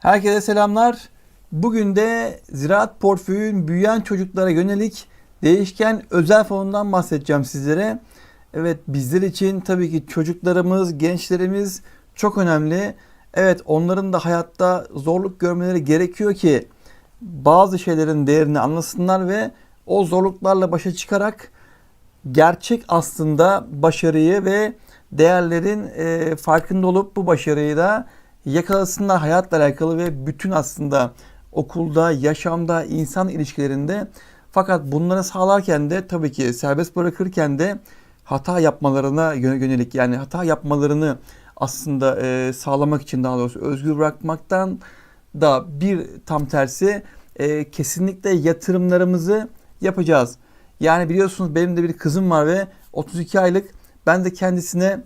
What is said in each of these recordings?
Herkese selamlar. Bugün de ziraat portföyün büyüyen çocuklara yönelik değişken özel fonundan bahsedeceğim sizlere. Evet bizler için tabii ki çocuklarımız, gençlerimiz çok önemli. Evet onların da hayatta zorluk görmeleri gerekiyor ki bazı şeylerin değerini anlasınlar ve o zorluklarla başa çıkarak gerçek aslında başarıyı ve değerlerin e, farkında olup bu başarıyı da yakalasınlar hayatla alakalı ve bütün aslında okulda, yaşamda, insan ilişkilerinde fakat bunları sağlarken de tabii ki serbest bırakırken de hata yapmalarına yö- yönelik yani hata yapmalarını aslında e, sağlamak için daha doğrusu özgür bırakmaktan da bir tam tersi e, kesinlikle yatırımlarımızı yapacağız. Yani biliyorsunuz benim de bir kızım var ve 32 aylık. Ben de kendisine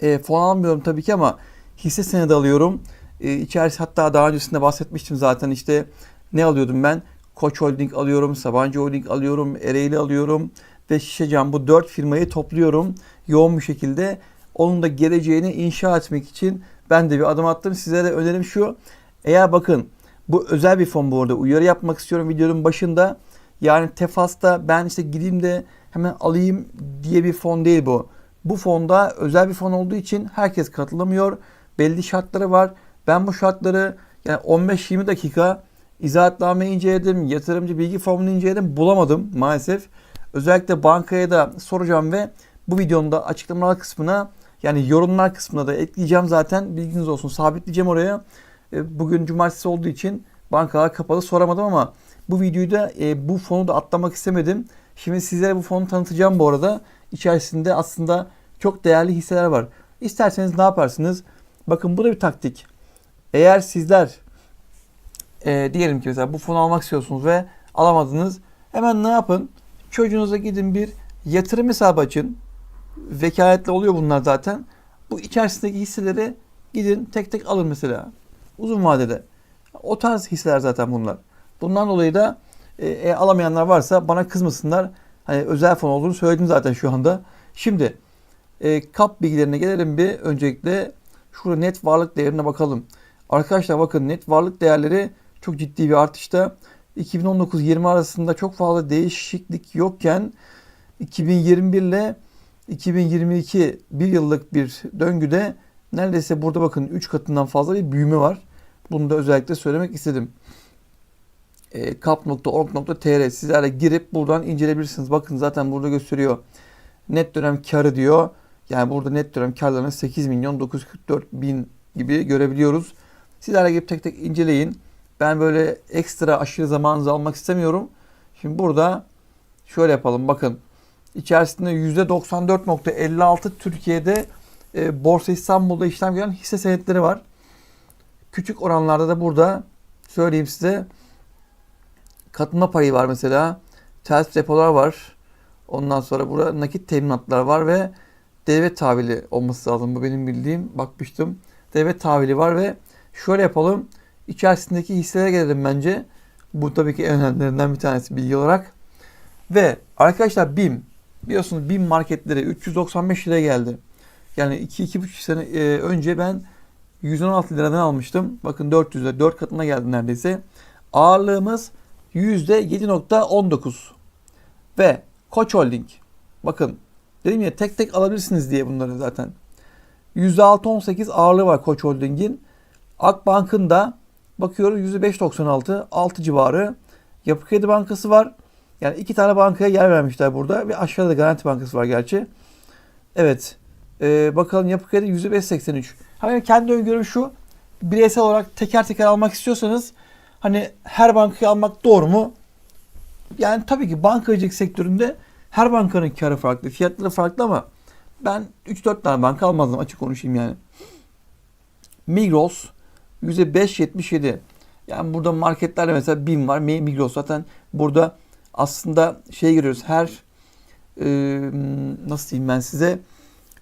e, fon almıyorum tabii ki ama hisse senedi alıyorum. E, içerisi hatta daha öncesinde bahsetmiştim zaten işte ne alıyordum ben? Koç Holding alıyorum, Sabancı Holding alıyorum, Ereğli alıyorum ve Şişecam bu dört firmayı topluyorum yoğun bir şekilde. Onun da geleceğini inşa etmek için ben de bir adım attım. Size de önerim şu. Eğer bakın bu özel bir fon bu arada. Uyarı yapmak istiyorum videonun başında. Yani Tefas'ta ben işte gideyim de hemen alayım diye bir fon değil bu. Bu fonda özel bir fon olduğu için herkes katılamıyor. Belli şartları var. Ben bu şartları yani 15-20 dakika izahatname inceledim, yatırımcı bilgi formunu inceledim, bulamadım maalesef. Özellikle bankaya da soracağım ve bu videonun da açıklamalar kısmına yani yorumlar kısmına da ekleyeceğim zaten bilginiz olsun sabitleyeceğim oraya. E, Bugün cumartesi olduğu için bankalar kapalı soramadım ama bu videoyu da e, bu fonu da atlamak istemedim. Şimdi sizlere bu fonu tanıtacağım bu arada. İçerisinde aslında çok değerli hisseler var. İsterseniz ne yaparsınız? Bakın bu da bir taktik. Eğer sizler e, diyelim ki mesela bu fonu almak istiyorsunuz ve alamadınız. Hemen ne yapın? Çocuğunuza gidin bir yatırım hesabı açın. Vekaletli oluyor bunlar zaten. Bu içerisindeki hisseleri gidin tek tek alın mesela. Uzun vadede. O tarz hisseler zaten bunlar. Bundan dolayı da e, e, alamayanlar varsa bana kızmasınlar. Hani özel fon olduğunu söyledim zaten şu anda. Şimdi e, kap bilgilerine gelelim bir. Öncelikle şurada net varlık değerine bakalım. Arkadaşlar bakın net varlık değerleri çok ciddi bir artışta. 2019-20 arasında çok fazla değişiklik yokken 2021 ile 2022 bir yıllık bir döngüde neredeyse burada bakın 3 katından fazla bir büyüme var. Bunu da özellikle söylemek istedim. E, kap.org.tr sizlerle girip buradan inceleyebilirsiniz. Bakın zaten burada gösteriyor. Net dönem karı diyor. Yani burada net dönem karlarını 8 milyon 944 bin gibi görebiliyoruz. Sizlerle girip tek tek inceleyin. Ben böyle ekstra aşırı zamanınızı almak istemiyorum. Şimdi burada şöyle yapalım. Bakın içerisinde %94.56 Türkiye'de e, Borsa İstanbul'da işlem gören hisse senetleri var. Küçük oranlarda da burada söyleyeyim size katılma payı var mesela. Ters depolar var. Ondan sonra burada nakit teminatlar var ve devlet tahvili olması lazım. Bu benim bildiğim. Bakmıştım. Devlet tahvili var ve şöyle yapalım. İçerisindeki hisselere gelelim bence. Bu tabii ki en önemlilerinden bir tanesi bilgi olarak. Ve arkadaşlar BİM. Biliyorsunuz BİM marketleri 395 liraya geldi. Yani 2-2,5 sene e, önce ben 116 liradan almıştım. Bakın 400 lira 4 katına geldi neredeyse. Ağırlığımız %7.19. Ve Koç Holding. Bakın dedim ya tek tek alabilirsiniz diye bunları zaten. %6.18 ağırlığı var Koç Holding'in. Akbank'ın da bakıyoruz %5.96 6 civarı. Yapı Kredi Bankası var. Yani iki tane bankaya yer vermişler burada. Ve aşağıda da Garanti Bankası var gerçi. Evet. Ee, bakalım Yapı Kredi %5.83. Hani kendi öngörüm şu. Bireysel olarak teker teker almak istiyorsanız hani her bankayı almak doğru mu? Yani tabii ki bankacılık sektöründe her bankanın karı farklı, fiyatları farklı ama ben 3-4 tane banka almazdım açık konuşayım yani. Migros %5.77. Yani burada marketlerde mesela BİM var. Migros zaten burada aslında şey görüyoruz. Her e, nasıl diyeyim ben size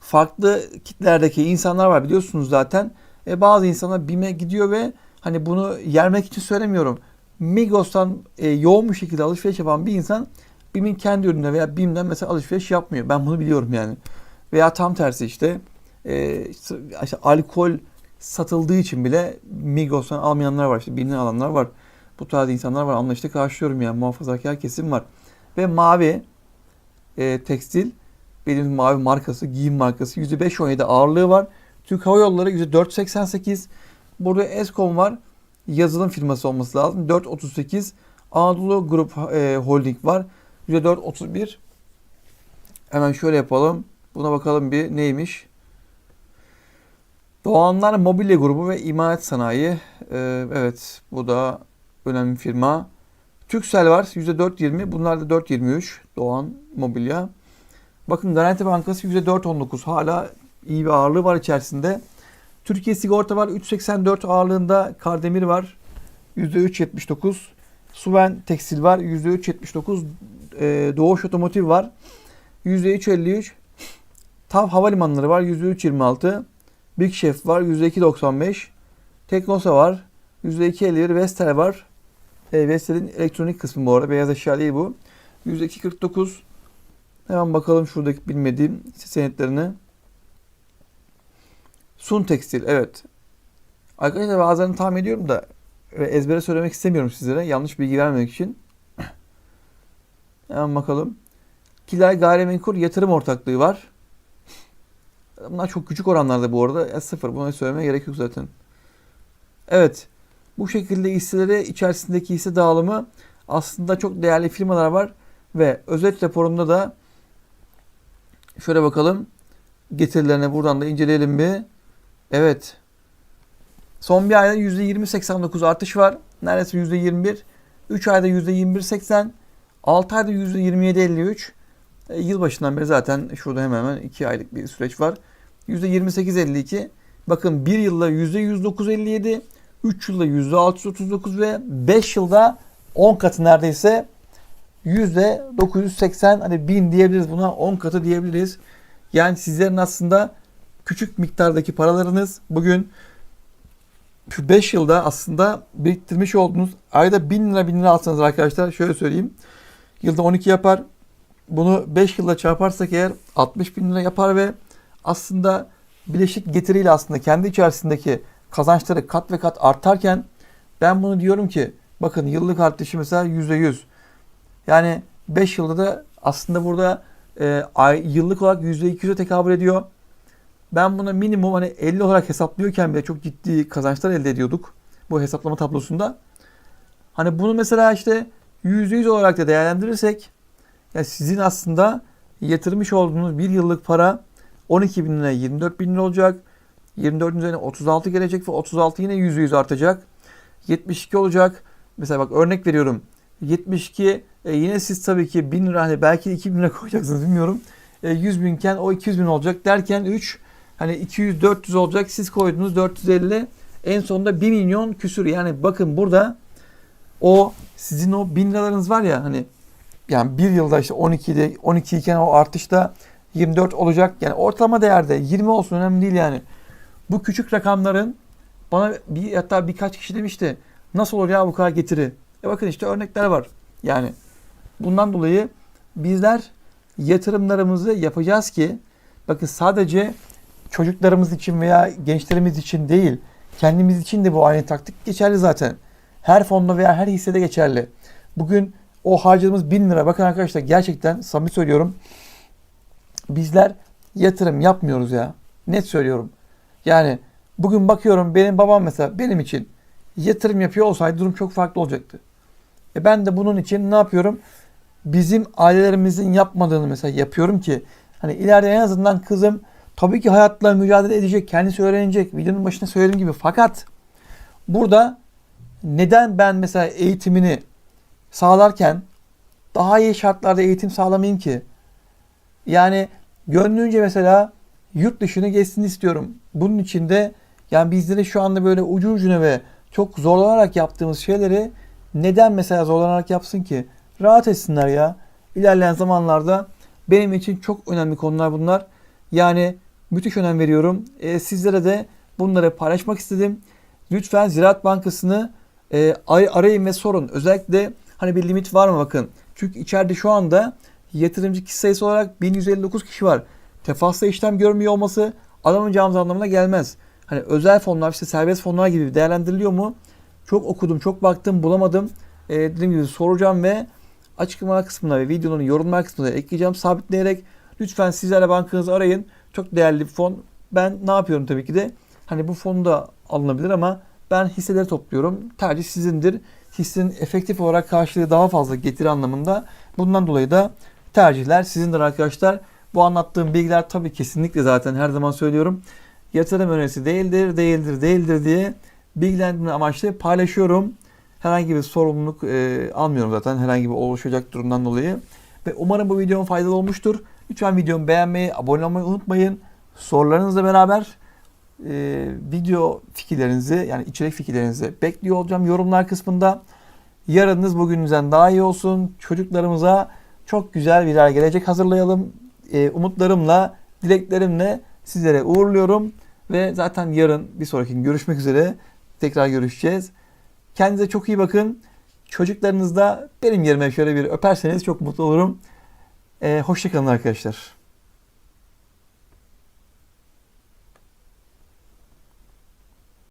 farklı kitlerdeki insanlar var biliyorsunuz zaten. E, bazı insanlar BİM'e gidiyor ve hani bunu yermek için söylemiyorum. Migros'tan e, yoğun bir şekilde alışveriş yapan bir insan BİM'in kendi ürününe veya BİM'den mesela alışveriş yapmıyor. Ben bunu biliyorum yani. Veya tam tersi işte, e, işte alkol satıldığı için bile Migros'tan almayanlar var. işte binden alanlar var. Bu tarz insanlar var. Anlayışla karşılıyorum yani. Muhafazakar kesim var. Ve mavi e, tekstil benim mavi markası, giyim markası %5.17 ağırlığı var. Türk Hava Yolları %4.88. Burada Eskom var. Yazılım firması olması lazım. 4.38. Anadolu Grup e, Holding var. %4.31. Hemen şöyle yapalım. Buna bakalım bir neymiş. Doğanlar Mobilya Grubu ve İmalat Sanayi. Ee, evet bu da önemli firma. Türksel var %4.20. Bunlar da 4.23. Doğan Mobilya. Bakın Garanti Bankası %4.19. Hala iyi bir ağırlığı var içerisinde. Türkiye Sigorta var 3.84 ağırlığında. Kardemir var %3.79. Suven Tekstil var %3.79. Ee, Doğuş Otomotiv var %3.53. Tav Havalimanları var %3.26. Big Chef var %2.95. Teknosa var %2.51. Vestel var. E, Vestel'in elektronik kısmı bu arada. Beyaz eşya değil bu. %2.49. Hemen bakalım şuradaki bilmediğim senetlerine. Sun Tekstil evet. Arkadaşlar bazılarını tahmin ediyorum da ezbere söylemek istemiyorum sizlere. Yanlış bilgi vermemek için. Hemen bakalım. Kilay Gayrimenkul Yatırım Ortaklığı var. Bunlar çok küçük oranlarda bu arada. Ya sıfır. Buna söylemeye gerek yok zaten. Evet. Bu şekilde hisseleri içerisindeki hisse dağılımı aslında çok değerli firmalar var. Ve özet raporunda da şöyle bakalım. Getirilerine buradan da inceleyelim bir. Evet. Son bir ayda %20.89 artış var. Neredeyse %21. 3 ayda %21.80. 6 ayda %27.53. E, yılbaşından beri zaten şurada hemen hemen 2 aylık bir süreç var. %28.52. Bakın 1 yılda %109.57. 3 yılda %639 ve 5 yılda 10 katı neredeyse %980 hani 1000 diyebiliriz buna 10 katı diyebiliriz. Yani sizlerin aslında küçük miktardaki paralarınız bugün şu 5 yılda aslında biriktirmiş olduğunuz ayda 1000 lira 1000 lira alsanız arkadaşlar şöyle söyleyeyim. Yılda 12 yapar. Bunu 5 yılda çarparsak eğer 60 bin lira yapar ve aslında bileşik getiriyle aslında kendi içerisindeki kazançları kat ve kat artarken ben bunu diyorum ki bakın yıllık artışı mesela %100. Yani 5 yılda da aslında burada e, ay, yıllık olarak %200'e tekabül ediyor. Ben bunu minimum hani 50 olarak hesaplıyorken bile çok ciddi kazançlar elde ediyorduk bu hesaplama tablosunda. Hani bunu mesela işte %100 olarak da değerlendirirsek yani sizin aslında yatırmış olduğunuz bir yıllık para 12 bin lira 24 bin lira olacak. 24'ün üzerine 36 gelecek ve 36 yine %100 artacak. 72 olacak. Mesela bak örnek veriyorum. 72 e, yine siz tabii ki 1000 lira hani belki 2000 lira koyacaksınız bilmiyorum. E, 100 binken o 200 bin olacak derken 3 hani 200 400 olacak siz koydunuz 450 en sonunda 1 milyon küsür yani bakın burada o sizin o 1000 liralarınız var ya hani yani bir yılda işte 12'de 12 iken o artışta 24 olacak. Yani ortalama değerde 20 olsun önemli değil yani. Bu küçük rakamların bana bir hatta birkaç kişi demişti. Nasıl olur ya bu kadar getiri? E bakın işte örnekler var. Yani bundan dolayı bizler yatırımlarımızı yapacağız ki bakın sadece çocuklarımız için veya gençlerimiz için değil kendimiz için de bu aynı taktik geçerli zaten. Her fonda veya her hissede geçerli. Bugün o harcadığımız 1000 lira bakın arkadaşlar gerçekten samimi söylüyorum bizler yatırım yapmıyoruz ya. Net söylüyorum. Yani bugün bakıyorum benim babam mesela benim için yatırım yapıyor olsaydı durum çok farklı olacaktı. E ben de bunun için ne yapıyorum? Bizim ailelerimizin yapmadığını mesela yapıyorum ki hani ileride en azından kızım tabii ki hayatla mücadele edecek, kendisi öğrenecek. Videonun başında söylediğim gibi fakat burada neden ben mesela eğitimini sağlarken daha iyi şartlarda eğitim sağlamayayım ki? Yani gönlünce mesela yurt dışını geçsin istiyorum. Bunun için de yani bizlere şu anda böyle ucu ucuna ve çok zorlanarak yaptığımız şeyleri neden mesela zorlanarak yapsın ki? Rahat etsinler ya. İlerleyen zamanlarda benim için çok önemli konular bunlar. Yani müthiş önem veriyorum. E, sizlere de bunları paylaşmak istedim. Lütfen Ziraat Bankası'nı e, arayın ve sorun. Özellikle hani bir limit var mı bakın. Çünkü içeride şu anda yatırımcı kişi sayısı olarak 1159 kişi var. Tefasla işlem görmüyor olması alamayacağımız anlamına gelmez. hani özel fonlar işte serbest fonlar gibi değerlendiriliyor mu? Çok okudum, çok baktım, bulamadım. E, dediğim gibi soracağım ve açıklama kısmına ve videonun yorumlar kısmına ekleyeceğim sabitleyerek. Lütfen sizler de bankanızı arayın. Çok değerli bir fon. Ben ne yapıyorum tabii ki de hani bu fonu da alınabilir ama ben hisseleri topluyorum. Tercih sizindir. Hissenin efektif olarak karşılığı daha fazla getiri anlamında. Bundan dolayı da tercihler sizindir arkadaşlar. Bu anlattığım bilgiler tabii kesinlikle zaten her zaman söylüyorum. Yatırım önerisi değildir, değildir, değildir diye bilgilendirme amaçlı paylaşıyorum. Herhangi bir sorumluluk e, almıyorum zaten herhangi bir oluşacak durumdan dolayı. Ve umarım bu videom faydalı olmuştur. Lütfen videomu beğenmeyi, abone olmayı unutmayın. Sorularınızla beraber e, video fikirlerinizi yani içerik fikirlerinizi bekliyor olacağım yorumlar kısmında. Yarınınız bugününüzden daha iyi olsun. Çocuklarımıza çok güzel birer gelecek hazırlayalım. E, umutlarımla, dileklerimle sizlere uğurluyorum. Ve zaten yarın bir sonraki görüşmek üzere. Tekrar görüşeceğiz. Kendinize çok iyi bakın. Çocuklarınız da benim yerime şöyle bir öperseniz çok mutlu olurum. E, hoşçakalın arkadaşlar.